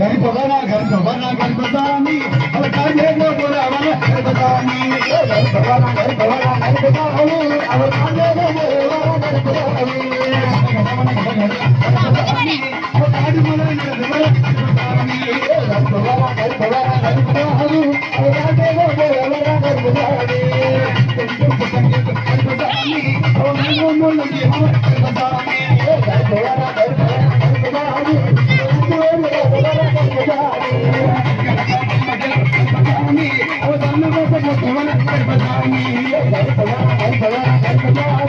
గరిప గరిప గరిపతాని గరిపతాని గరిపతాని గరిపతాని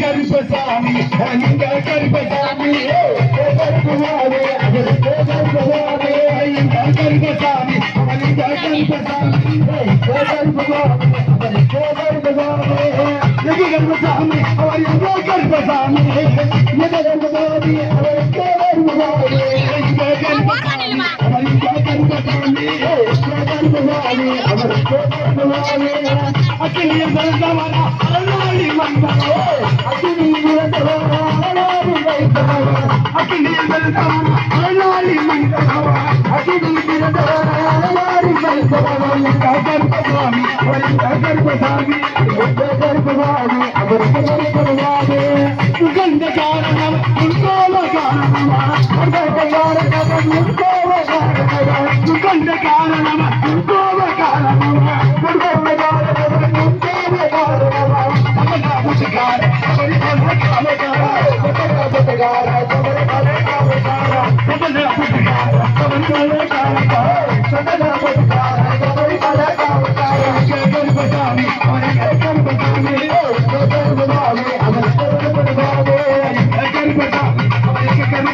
கருப்பசாமி நீங்க கருப்பசாமி கருப்பசாமி கருப்பசாமி ஐயா கருப்பசாமி அவனிங்க கருப்பசாமி கருப்பசாமி கருப்பசாமி அவர் எங்க கருப்பசாமி எங்க கருப்பசாமி அவர் அவர் அக்கினிய பிறந்தவன அருளாளி மன்னனே கருப்பசாமி அவர் எங்க கருப்பசாமி எங்க கருப்பசாமி அவர் கருப்பசாமி சுகந்த காரணம் உன்கோல காரணமா? சுகந்த காரணம் உன்கோல காரணமா? சுகந்த காரணம் உன்கோல காரணமா? சுகந்த காரணம் உன்கோல காரணமா? சமதா முசுகார சமதா சமதா சமதா முசுகார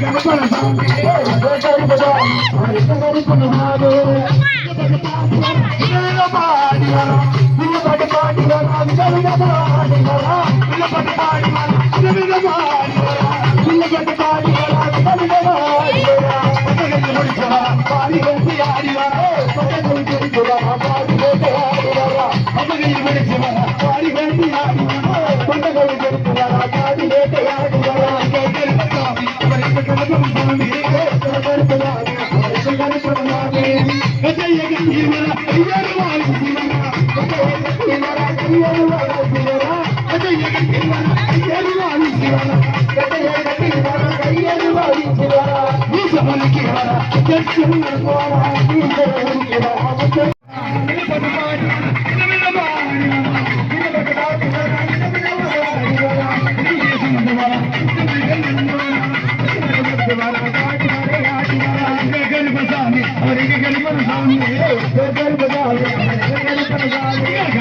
கருப்பசாமி காரணம் சாமிகளை காட்டினார் சடமுடி கட்டிவார் காட்டி காட்டி ஆடிவார்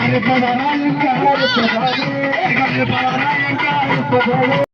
கருப்பசாமி கருப்பசாமி கருப்பசாமி